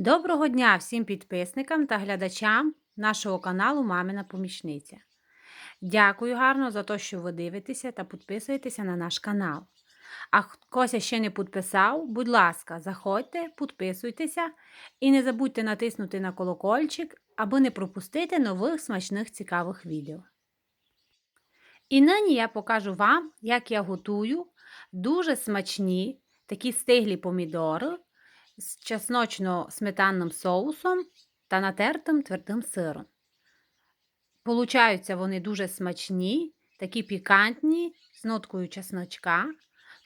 Доброго дня всім підписникам та глядачам нашого каналу Мамина Помічниця. Дякую гарно за те, що ви дивитеся та підписуєтеся на наш канал. А хтось ще не підписав, будь ласка, заходьте, підписуйтеся і не забудьте натиснути на колокольчик, аби не пропустити нових смачних цікавих відео. І нині я покажу вам, як я готую дуже смачні такі стиглі помідори з чесночно-сметанним соусом та натертим твердим сиром. Получаються вони дуже смачні, такі пікантні, з ноткою чесночка.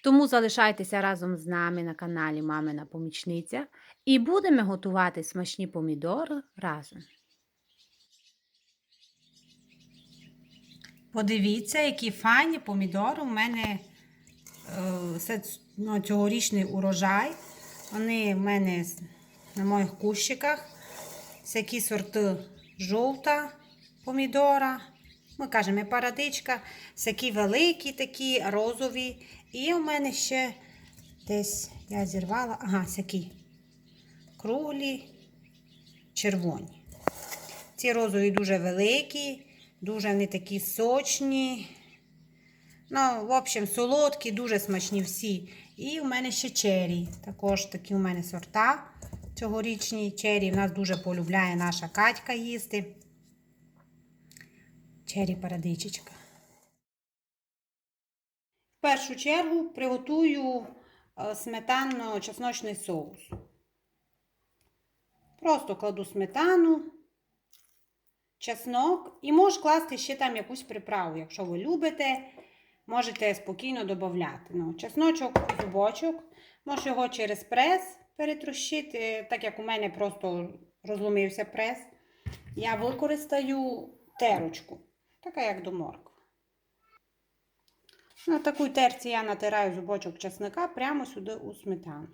Тому залишайтеся разом з нами на каналі Мамина Помічниця і будемо готувати смачні помідори разом. Подивіться, які файні помідори у мене е, цьогорічний урожай. Вони в мене на моїх кущиках. Всякі сорти жовта помідора. Ми кажемо парадичка, всякі великі такі, розові. І у мене ще десь я зірвала, ага, всякі круглі, червоні. Ці розові дуже великі, дуже вони такі сочні. Ну, в общем, солодкі, дуже смачні всі. І у мене ще чері. Також такі у мене сорта цьогорічні чері. В нас дуже полюбляє наша Катька їсти. Чері парадичечка. В першу чергу приготую сметанно-чесночний соус. Просто кладу сметану, чеснок і можу класти ще там якусь приправу, якщо ви любите можете спокійно додати. Ну, Чесночок, зубочок, можу його через прес перетрощити, так як у мене просто розломився прес. Я використаю терочку, така як до моркви. На таку терці я натираю зубочок чесника прямо сюди у сметану.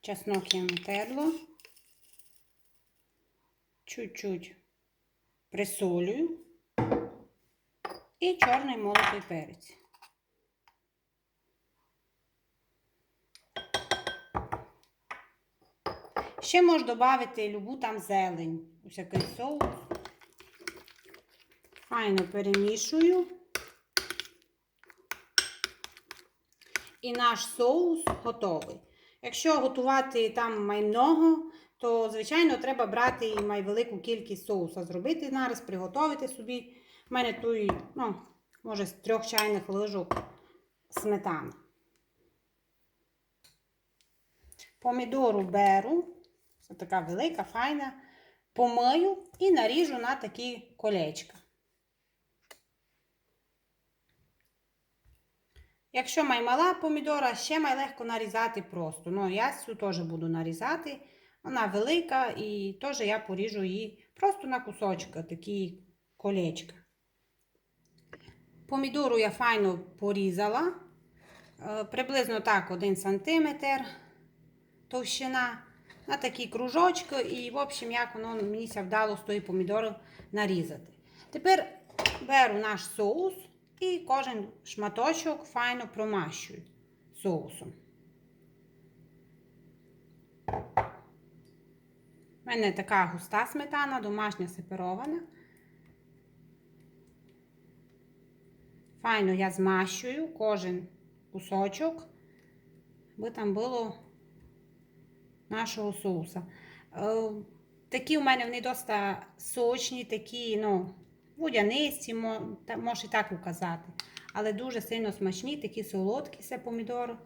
Чеснок я натерла. Чуть-чуть присолюю і чорний молотий перець. Ще можна додати любу там зелень, усякий соус. Файно перемішую. І наш соус готовий. Якщо готувати там май много, то, звичайно, треба брати і май велику кількість соуса зробити зараз, приготувати собі. У мене тут, ну, може, з трьох чайних ложок сметани. Помідору беру, це така велика, файна, помию і наріжу на такі колечка. Якщо май мала помідора, ще май легко нарізати просто. Ну, я цю теж буду нарізати. Вона велика і теж я поріжу її просто на кусочки, такі колечка. Помідору я файно порізала, е, приблизно так 1 см товщина на такі кружочки, і, в общем, як воно мені вдало з тої помідори нарізати. Тепер беру наш соус і кожен шматочок файно промащую соусом. У мене така густа сметана, домашня сеперована. Файно я змащую кожен кусочок, аби там було нашого соуса. Е, такі у мене вони досить сочні, такі, ну, водянисті, можу і так указати. Але дуже сильно смачні, такі солодкі все помідори.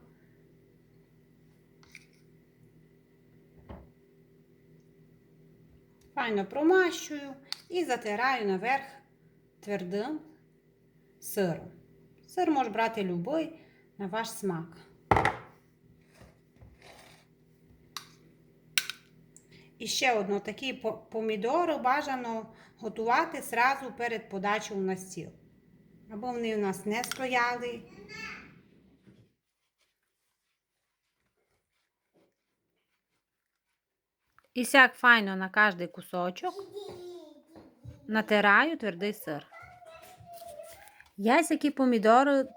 Файно промащую і затираю наверх твердим сиром. Сир може брати любий на ваш смак. І ще одно, такі помідори бажано готувати зразу перед подачею на стіл. Або вони у нас не стояли. І сяк файно на кожний кусочок натираю твердий сир. Я всякі помідори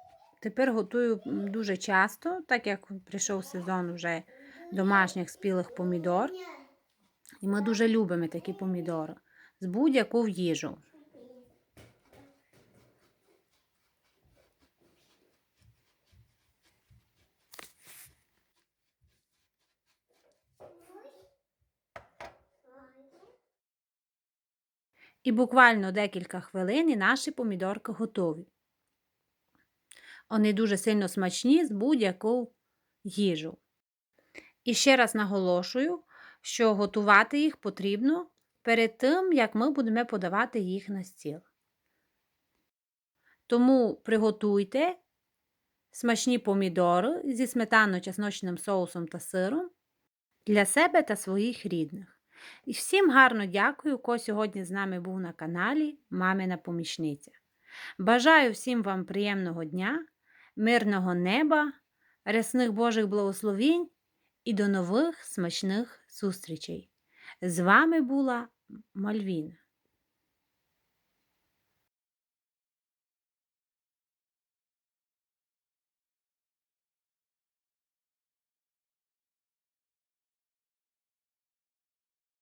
тепер готую дуже часто, так як прийшов сезон вже домашніх спілих помідор. І ми дуже любимо такі помідори з будь-яку їжу. І буквально декілька хвилин і наші помідорки готові. Вони дуже сильно смачні з будь-яку їжу. І ще раз наголошую, що готувати їх потрібно перед тим, як ми будемо подавати їх на стіл. Тому приготуйте смачні помідори зі сметано-чесночним соусом та сиром для себе та своїх рідних. І всім гарно дякую, хто сьогодні з нами був на каналі Мамина Помічниця. Бажаю всім вам приємного дня, мирного неба, рясних Божих благословінь і до нових смачних зустрічей. З вами була Мальвіна.